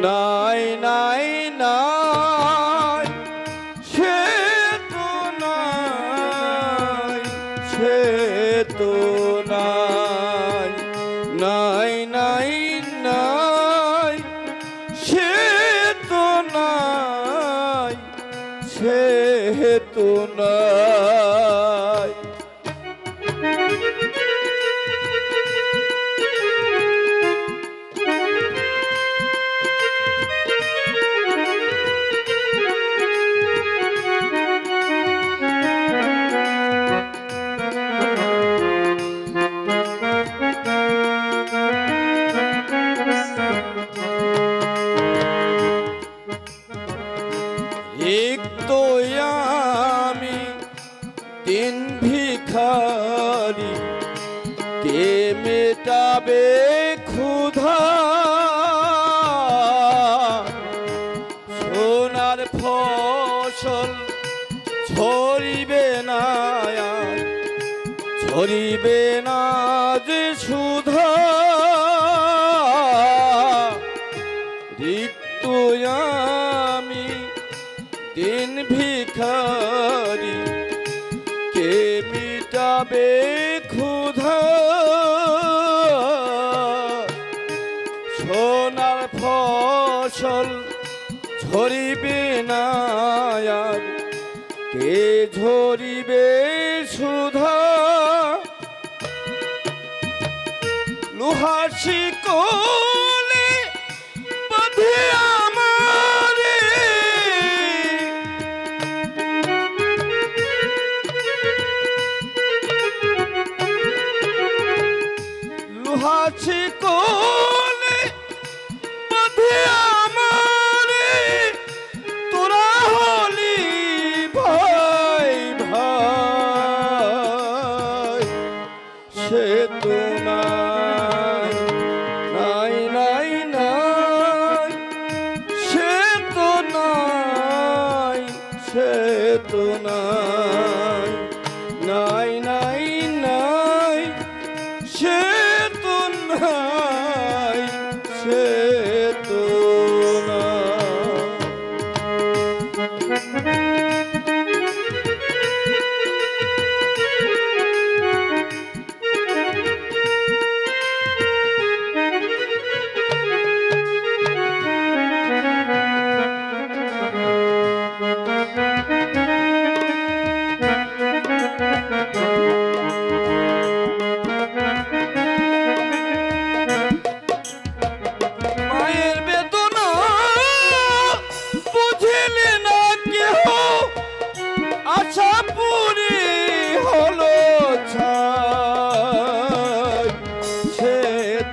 নাই নাই নাই সে তো নাই সে তো নাই নাই নাই নাই দিন ভিখারি, কে মেটাবে ক্ষুধা? সোনার ফসল ছড়িবে না ছড়িবে না যে সুধা? রিক্ত আমি দিন ভিখারি মিটাবে ক্ষুধা। সোনার ফসল ঝরিবে না কে ঝরিবে সুধা? লোহাসি কোলে বাঁধে নাই নাই নাই নাই সে তো নাই সে তো নাই।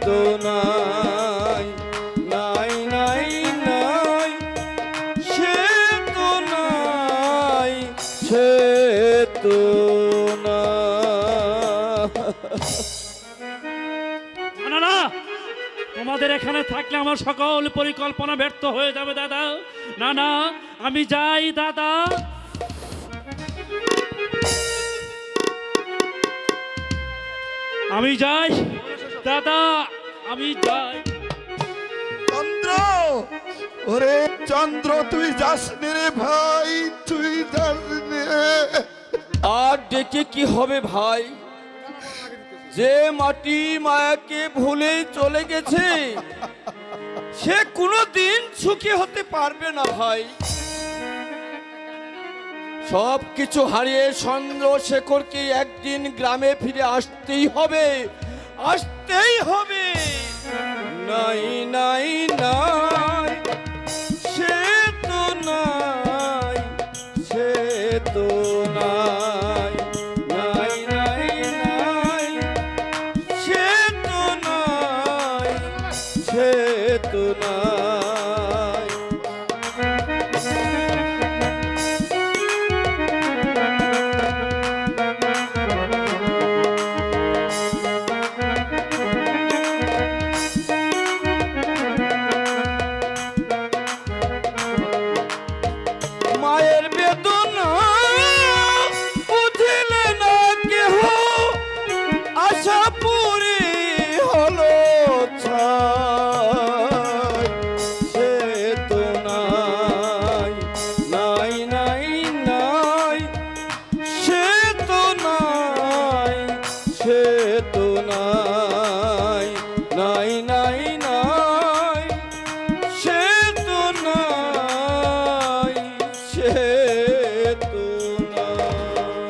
তো তো নাই না না, তোমাদের এখানে থাকলে আমার সকল পরিকল্পনা ব্যর্থ হয়ে যাবে, দাদা। না না, আমি যাই, দাদা। আমি যাই, দাদা। আমি যাই। চন্দ্র! ওরে চন্দ্র তুই যাস রে ভাই তুই যাস। আর ডেকে কি হবে ভাই? যে মাটি মায়াকে ভুলে চলে গেছে সে কোনো দিন সুখী হতে পারবে না ভাই। সব কিছু হারিয়ে চন্দ্রশেখরকে একদিন গ্রামে ফিরে আসতেই হবে আসতেই হবে।